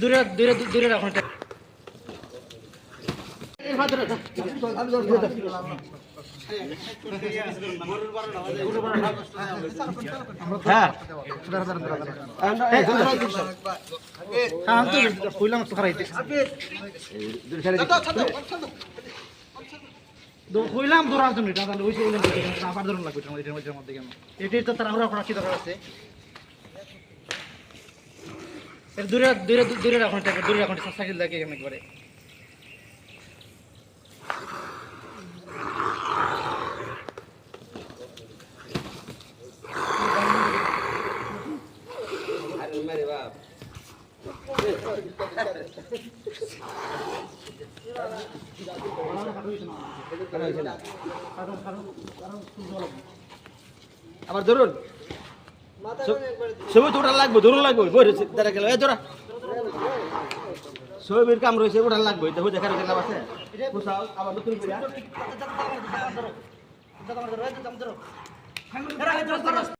দূরে দূরে দূরে রাখুন কইলাম ধরার জন্য আবার ধরুন লাগবে এটাই তো তারা করা কি দরকার আছে। দূরে দূরে দূরে রাখুন এটা দূরে রাখুন সাইকেল দেখে কেমন করে আবার ধরুন। ছবি তো ওটা লাগবে ধরুন লাগবে বই রয়েছে দাঁড়া গেল এই ধরা ছবির কাম রয়েছে ওটা লাগবে দেখো দেখার গেলাম আছে